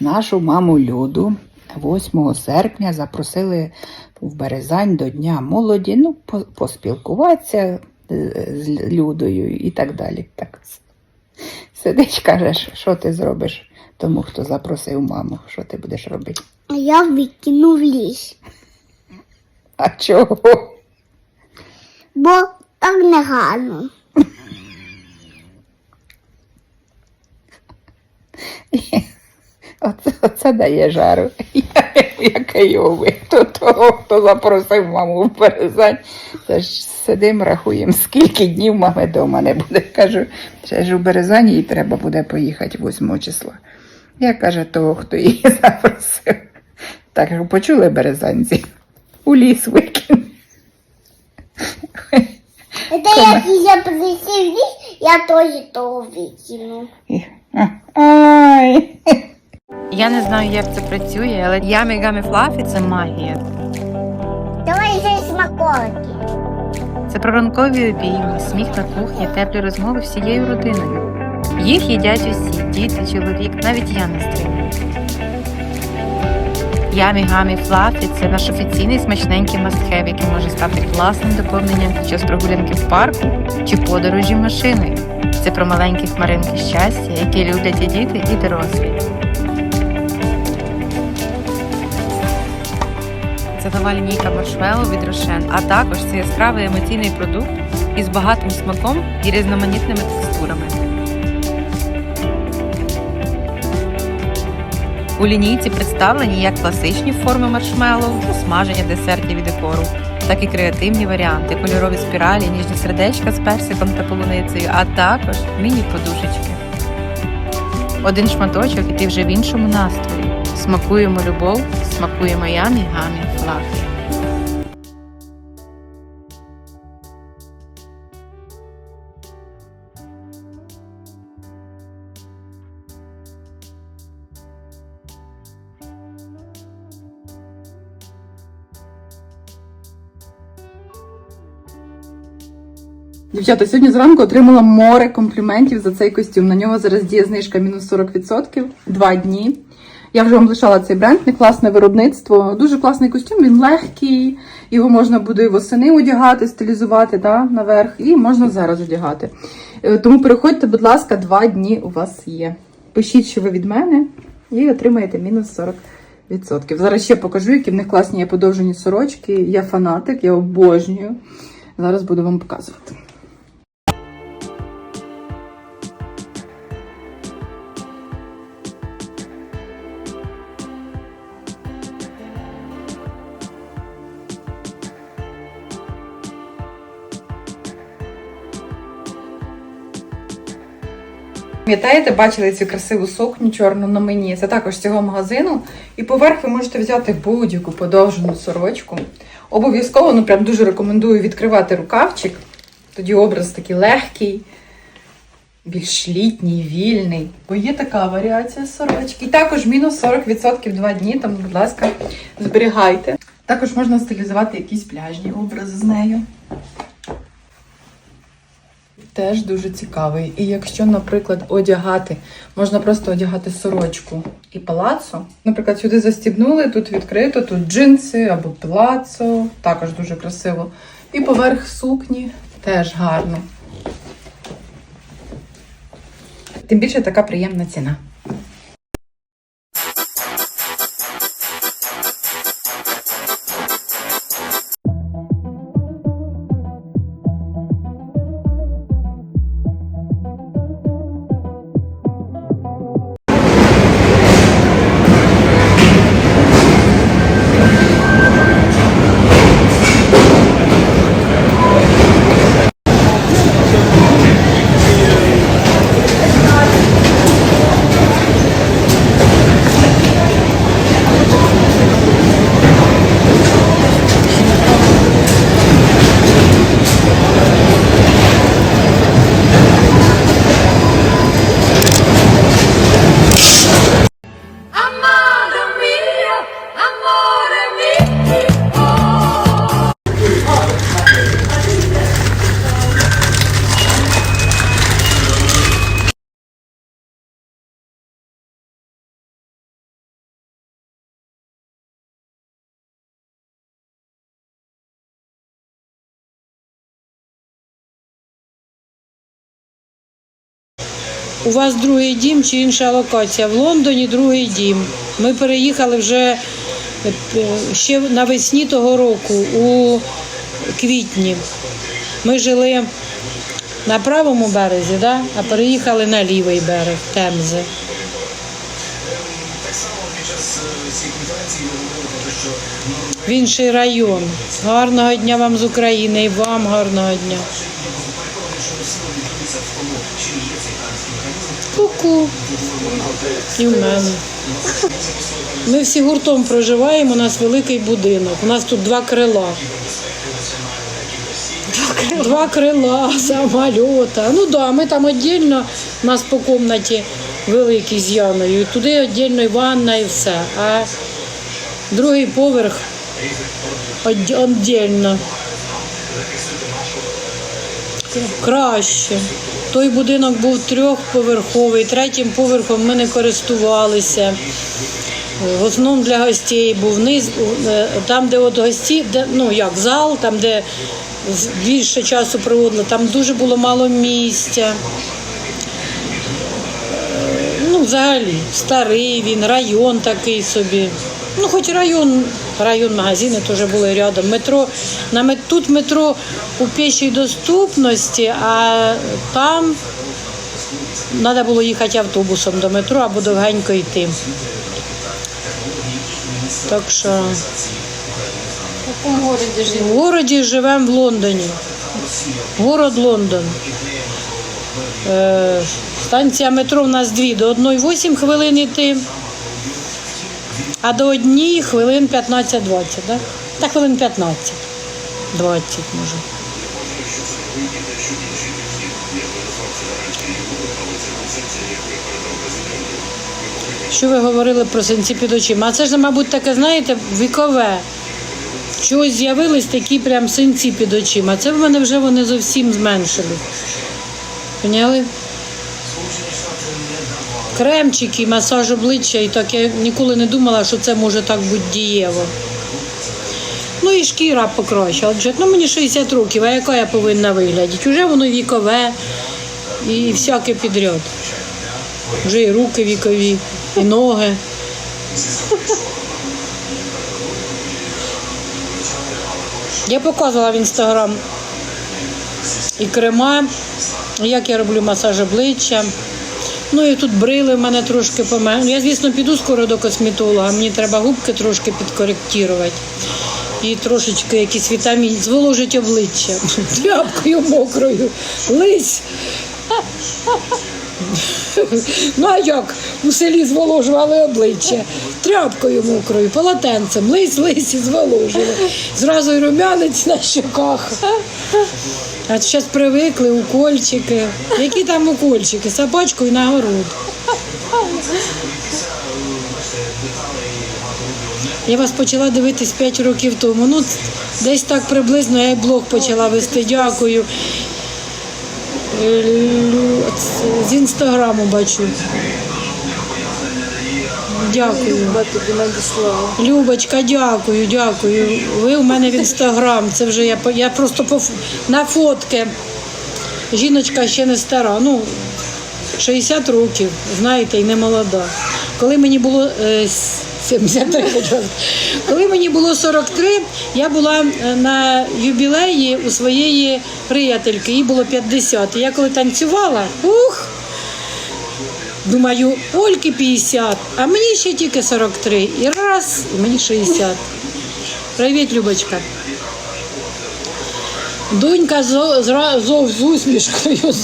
Нашу маму Люду 8 серпня запросили в Березань до Дня молоді, ну, поспілкуватися е, з Людою і так далі. Так. Сидить, кажеш, що ти зробиш тому, хто запросив маму, що ти будеш робити? А я викинув ліс. А чого? Бо так не гарно. Оце, оце дає жару. Я, я кайовий. То того, хто запросив маму в Березань. Це ж сидимо, рахуємо, скільки днів мами вдома не буде. Кажу, ще ж у Березані їй треба буде поїхати 8 числа. Я каже, того, хто її запросив. Так, почули березанці? У ліс викинули. Це як я присів ліс, я теж того викину. Ай! Я не знаю, як це працює, але ямі гамі флафі це магія. Давай ще смаколики. Це проранкові обійми, сміх на кухні, теплі розмови всією родиною. Їх їдять усі діти, чоловік, навіть я не стримую. Ямі гамі флафі це наш офіційний смачненький мастхев, який може стати класним доповненням під час прогулянки в парку чи подорожі машиною. Це про маленькі хмаринки щастя, які люблять і діти, і дорослі. Це нова лінійка маршмеллоу від Рошен, а також це яскравий емоційний продукт із багатим смаком і різноманітними текстурами. У лінійці представлені як класичні форми маршмеллоу, смаження десертів і декору, так і креативні варіанти, кольорові спіралі, ніжні сердечка з персиком та полуницею, а також міні-подушечки. Один шматочок і ти вже в іншому настрої. Смакуємо любов, смакуємо ямі гамі флафі. Дівчата, сьогодні зранку отримала море компліментів за цей костюм. На нього зараз діє знижка мінус 40%, два дні. Я вже вам лишала цей бренд, не класне виробництво. Дуже класний костюм, він легкий, його можна буде восени одягати, стилізувати да, наверх, і можна зараз одягати. Е, Тому переходьте, будь ласка, два дні у вас є. Пишіть, що ви від мене, і отримаєте мінус 40%. Зараз ще покажу, які в них класні є подовжені сорочки. Я фанатик, я обожнюю. Зараз буду вам показувати. Пам'ятаєте, бачили цю красиву сукню чорну на мені? Це також цього магазину. І поверх ви можете взяти будь-яку подовжену сорочку. Обов'язково, ну прям дуже рекомендую відкривати рукавчик. Тоді образ такий легкий, більш літній, вільний. Бо є така варіація сорочки. І також мінус 40% два дні, тому, будь ласка, зберігайте. Також можна стилізувати якісь пляжні образи з нею. Теж дуже цікавий. І якщо, наприклад, одягати, можна просто одягати сорочку і палацо. Наприклад, сюди застібнули, тут відкрито, тут джинси або палацо, також дуже красиво. І поверх сукні теж гарно. Тим більше така приємна ціна. У вас другий дім чи інша локація. В Лондоні другий дім. Ми переїхали вже е, ще навесні того року, у квітні. Ми жили на правому березі, да? а переїхали на лівий берег Темзи. В інший район. Гарного дня вам з України і вам гарного дня. Ку-ку. І в мене. Ми всі гуртом проживаємо, у нас великий будинок. У нас тут два крила. Два крила, самоліта. Ну да, ми там віддільно, у нас по кімнаті великий з Яною. І туди віддільно і ванна і все. А другий поверх відд- віддільно. Краще. Той будинок був трьохповерховий, третім поверхом ми не користувалися. В основному для гостей був низ, е, там, де от гості, де, ну як зал, там, де більше часу проводили, там дуже було мало місця. Е, Ну, взагалі, старий він, район такий собі. Ну, хоч район, район магазини теж були рядом. Метро, на тут метро у пішій доступності, а там треба було їхати автобусом до метро або довгенько йти. Так що В якому городі живете? в городі живемо в Лондоні. Город Лондон. Е, станція метро в нас дві. До одної 8 хвилин йти, а до однієї хвилин 15-20, да? Та хвилин 15. 20 може. Що ви говорили про синці під очима? А це ж, мабуть, таке, знаєте, вікове. Чогось з'явились такі прям синці під очима. Це в мене вже вони зовсім зменшили. Поняли? Кремчики, масаж обличчя, і так я ніколи не думала, що це може так бути дієво. Ну і шкіра покращила. Ну мені 60 років, а яка я повинна виглядати? Уже воно вікове і всяке підряд. Вже і руки вікові, і ноги. Я показувала в інстаграм і крема, як я роблю масаж обличчя. Ну і тут брили в мене трошки помер. Я, звісно, піду скоро до косметолога, мені треба губки трошки підкоректувати. І трошечки якісь вітаміни, зволожить обличчя тряпкою мокрою. Лись. Ну а як у селі зволожували обличчя? Тряпкою мокрою, полотенцем, лись, лись і зволожили. Зразу й румянець на щоках. А зараз привикли укольчики. Які там укольчики? Собачку і на. Я вас почала дивитись 5 років тому. Ну, десь так приблизно я і блог почала вести. Дякую. Е, з інстаграму бачу. Дякую. тобі надіслала. Любочка, дякую, дякую. Ви у мене в інстаграм. Це вже я я просто по на фотки. Жіночка ще не стара. Ну 60 років, знаєте, і не молода. Коли мені було е, 73, коли мені було 43, я була е, на юбілеї у своєї приятельки, їй було 50. І я коли танцювала, ух! Думаю, Ольки 50, а мені ще тільки 43. І раз, і мені 60. Привіт, Любочка. Донька зо- зра- зов з усмішкою,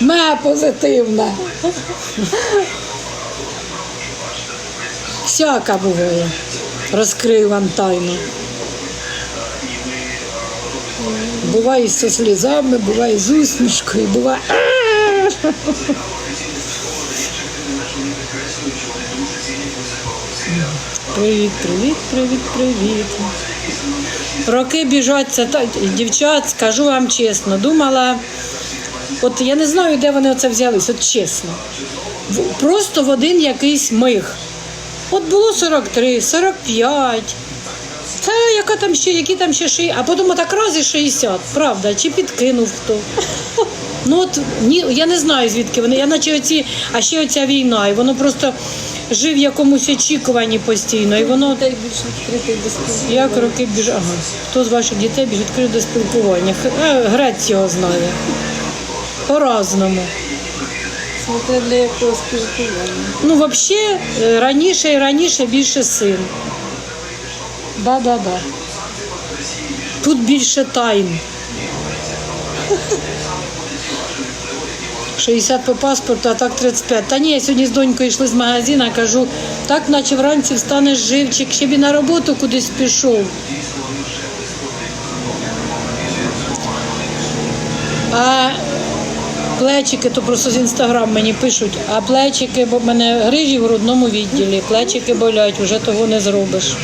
мега позитивна. Всяка буває. Розкрию вам тайну. Буває зі слізами, буває з усмішкою, буває. Привіт, привіт, привіт, привіт. Роки біжать, це та- дівчат, скажу вам чесно, думала, от я не знаю, де вони це взялись, от чесно. Просто в один якийсь миг. От було 43, 45, Та яка там ще, які там ще ши, а потім так раз і 60, правда, чи підкинув хто. Ну от ні, я не знаю звідки вони. Я наче оці, а ще оця війна, і воно просто жив в якомусь очікуванні постійно. І воно Дітей більш відкритий до спілкування. як роки біжать. Ага. Хто з ваших дітей більш відкрив до спілкування? Е, Грець його знає. По-разному. Смотря для якого спілкування. Ну, взагалі, е, раніше і раніше більше син. Да, да, да. Тут більше тайн. 60 по паспорту, а так 35. Та ні, я сьогодні з донькою йшли з магазину, кажу, так наче вранці встанеш живчик, ще б і на роботу кудись пішов. А плечики, то просто з інстаграм мені пишуть, а плечики, бо в мене грижі в грудному відділі, плечики болять, вже того не зробиш.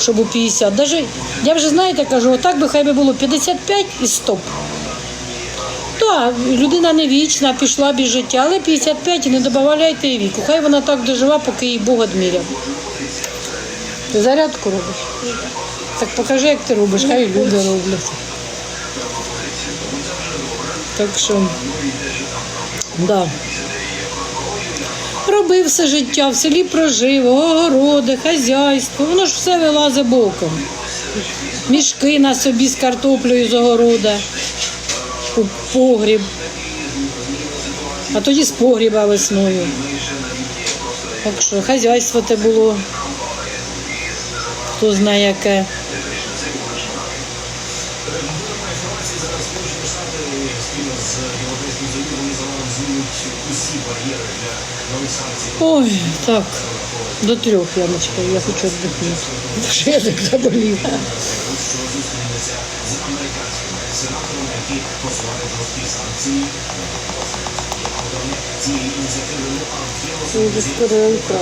Щоб у 50. Даже, я вже знаєте, кажу, отак би хай би було 55 і стоп. Так, людина не вічна, пішла без життя, але 55 і не додавайте їй віку. Хай вона так дожива, поки їй Бог одміряв. Ти зарядку робиш? Так покажи, як ти робиш, хай люди роблять. Так що, да. Робив все життя, в селі прожив, огороди, хазяйство, воно ж все вилазить боком. Мішки на собі з картоплею з огорода, у погріб. А тоді з погріба весною. Так що хазяйство те було. Хто знає яке. Ой, так, до трьох ямочка, я хочу віддихнути. Так заболів. Вже скоро утро.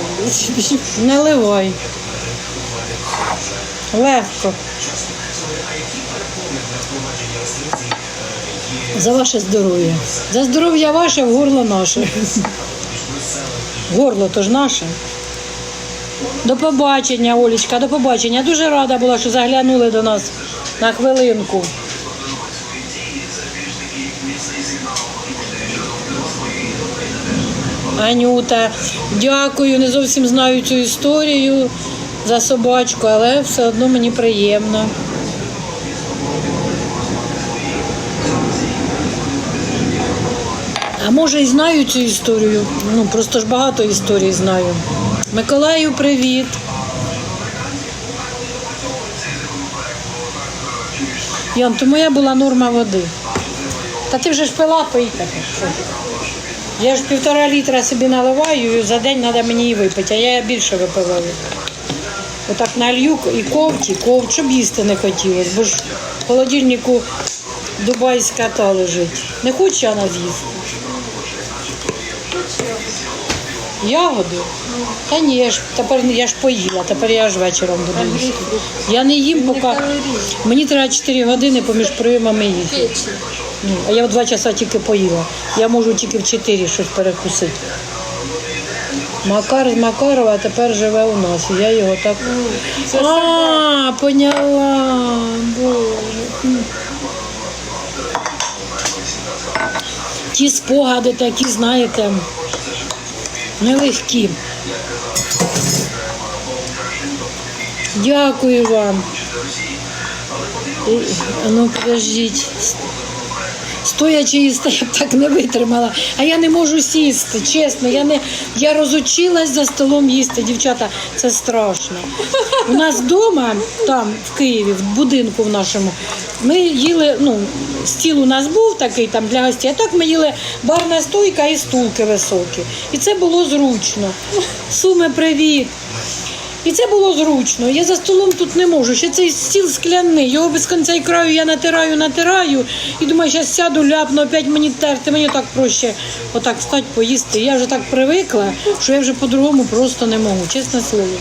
Наливай. Легко. За ваше здоров'я. За здоров'я ваше, в горло наше. Горло то ж наше. До побачення, Олічка, до побачення. Дуже рада була, що заглянули до нас на хвилинку. Анюта, дякую, не зовсім знаю цю історію за собачку, але все одно мені приємно. А може і знаю цю історію. Ну, просто ж багато історій знаю. Миколаю, привіт. Ян, то моя була норма води. Та ти вже ж пила пий. Я ж півтора літра собі наливаю, і за день треба мені її випити, а я більше випиваю. Отак налью і ковті, ковт, щоб їсти не хотілося, бо ж в холодильнику дубайська та лежить. Не хоче вона з'їсти. Ягоди? Та ні, я ж тепер я ж поїла, тепер я ж вечором буду їсти. Я не їм, поки мені треба 4 години поміж прийомами їсти. Ну, а я в 2 часа тільки поїла. Я можу тільки в 4 щось перекусити. Макар з Макарова тепер живе у нас. І я його так. А, поняла. Боже. Ті спогади такі, знаєте, нелегкі. Дякую вам. Ну, подождіть. Стоячи їсти, я б так не витримала. А я не можу сісти, чесно. Я не я розучилась за столом їсти. Дівчата, це страшно. У нас вдома, там, в Києві, в будинку в нашому, ми їли, ну, стіл у нас був такий там для гостей, а так ми їли барна стойка і стулки високі. І це було зручно. Суми, привіт. І це було зручно. Я за столом тут не можу. Ще цей стіл скляний. Його без кінця і краю я натираю, натираю. І думаю, зараз сяду, ляпну, опять мені терти. Мені так проще отак встати, поїсти. Я вже так привикла, що я вже по-другому просто не можу, чесне слово.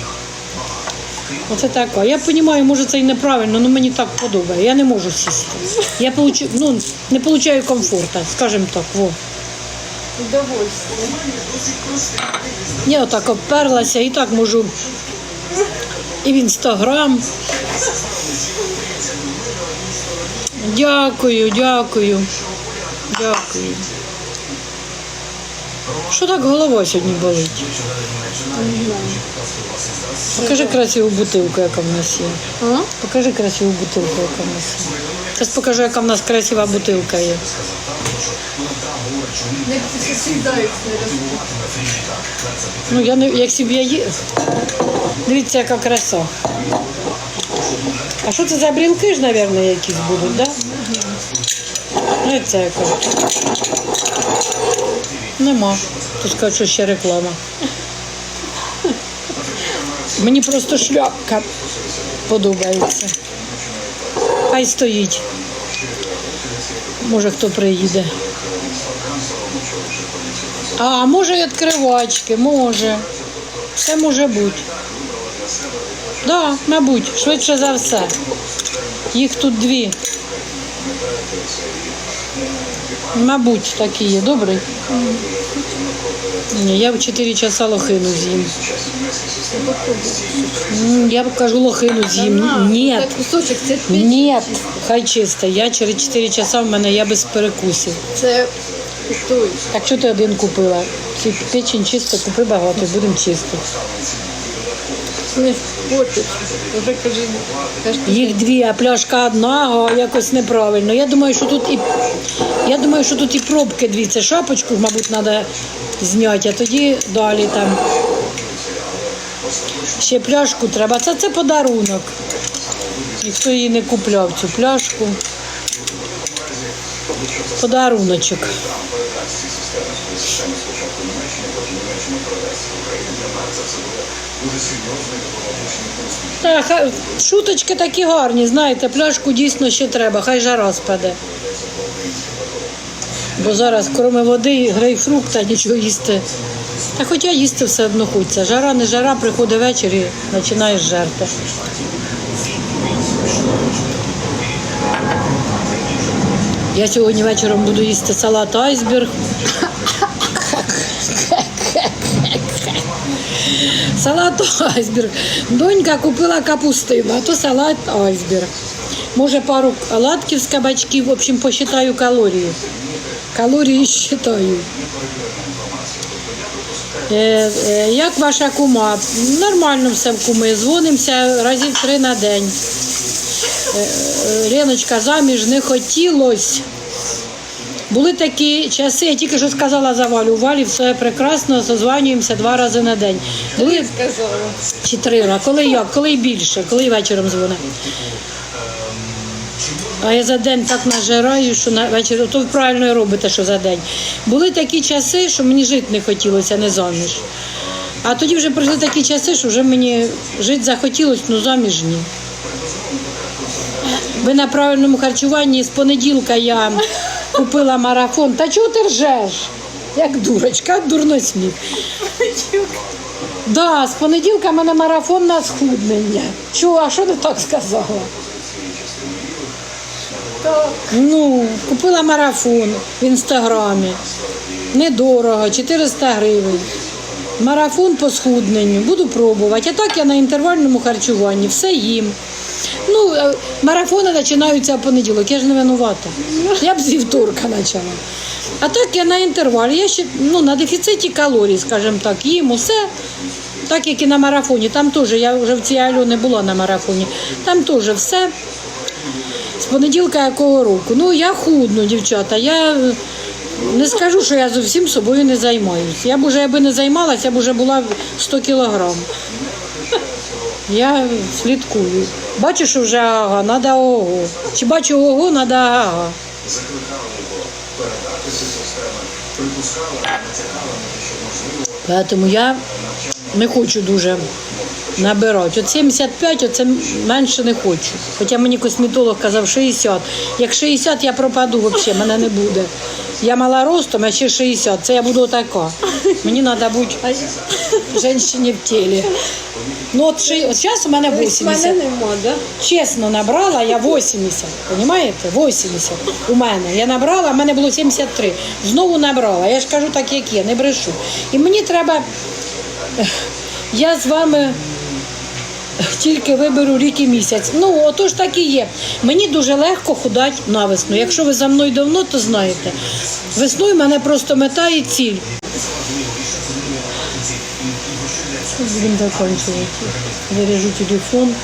Оце таке. Я розумію, може це і неправильно, але мені так подобає. Я не можу сісти. Я получу, ну, не отримую комфорту, скажімо так. Во. Я отак обперлася і так можу і в інстаграм. Дякую, дякую. Дякую. Що так голова сьогодні болить? Покажи красиву бутилку, яка в нас є. Покажи красиву бутилку, яка в нас є. Зараз покажу, яка в нас красива бутилка є. Ну, я не як собі я є. Дивіться, яка краса. А що це за брілки ж, мабуть, якісь будуть, так? Да? Ну, яка. Нема. Тут скажуть, що ще реклама. Мені просто шляпка подобається. Хай стоїть. Може хто приїде. А, може і відкривачки, може. Все може бути. Да, мабуть, швидше за все. Їх тут дві. Мабуть, такі є. Добрий? Ні, я в 4 часа лохину з'їм. М, Я кажу лохину з'їм. Ні. Кусочок це Ні, хай чисто. Я через 4 часа в мене я без перекусів. це той. Так що ти один купила? Ці печень чисто, купи багато, будемо чисто. Не. Вже Їх дві, а пляшка одна, а якось неправильно. Я думаю, що тут і я думаю, що тут і пробки дві. Це шапочку, мабуть, треба зняти, а тоді далі там. Ще пляшку треба. Це, це подарунок. Ніхто її не купляв, цю пляшку. Подаруночок. Так, ха- шуточки такі гарні, знаєте, пляшку дійсно ще треба, хай жара спаде. Бо зараз, крім води, грейпфрукта, нічого їсти. Та хоча їсти все одно хочеться. Жара, не жара, приходить вечір і починаєш жерти. Я сьогодні вечором буду їсти салат айсберг. Салат айсберг. Донька купила капустину, а то салат айсберг. Може, пару оладків з кабачків, в общем, посчитаю калорії. Калорії считаю. Е, е, як ваша кума? Нормально все в куми. Дзвонимося разів три на день. Е, е, Леночка заміж не хотілось. Були такі часи, я тільки що сказала за Валю. У Валі все прекрасно, созванюємося два рази на день. Були сказала. чи три рази. Коли як? Коли більше, коли вечором дзвонить. А я за день так нажираю, що на вечір, то ви правильно робите, що за день. Були такі часи, що мені жити не хотілося, не заміж. А тоді вже прийшли такі часи, що вже мені жити захотілося, ну заміж ні. Ви на правильному харчуванні з понеділка я купила марафон. Та чого ти ржеш? Як дурочка, дурно сміх. Да, з понеділка в мене марафон на схуднення. Чого, а що ти так сказала? Ну, купила марафон в інстаграмі. Недорого, 400 гривень. Марафон по схудненню, буду пробувати. А так я на інтервальному харчуванні, все їм. Ну, е, марафони починаються понеділок, я ж не винувата. Я б з вівторка почала. А так я на інтервалі, я ще ну, на дефіциті калорій, скажімо так, їм усе. Так як і на марафоні. Там теж, я вже в цій Альони була на марафоні. Там теж все. З понеділка якого року. Ну, я худну, дівчата. Я е, не скажу, що я зовсім собою не займаюся. Я б уже, якби не займалася, я б вже була 100 кілограм. Я слідкую. Бачу, що вже ага, треба ого. Чи бачу ого, треба ага. Тому я не хочу дуже набирати. От 75, оце менше не хочу. Хоча мені косметолог казав 60. Як 60, я пропаду взагалі, мене не буде. Я мала ростом, а ще 60. Це я буду така. Мені треба бути жінці в тілі. Ну от, зараз у мене 80. Мене нема, да? Чесно набрала я 80, розумієте? 80 у мене. Я набрала, а в мене було 73. Знову набрала. Я ж кажу так, як є, не брешу. І мені треба. Я з вами тільки виберу рік і місяць. Ну, отож так і є. Мені дуже легко худати на весну. Якщо ви за мною давно, то знаєте. Весною мене просто мета і ціль. Будемо закінчувати. Виріжу телефон.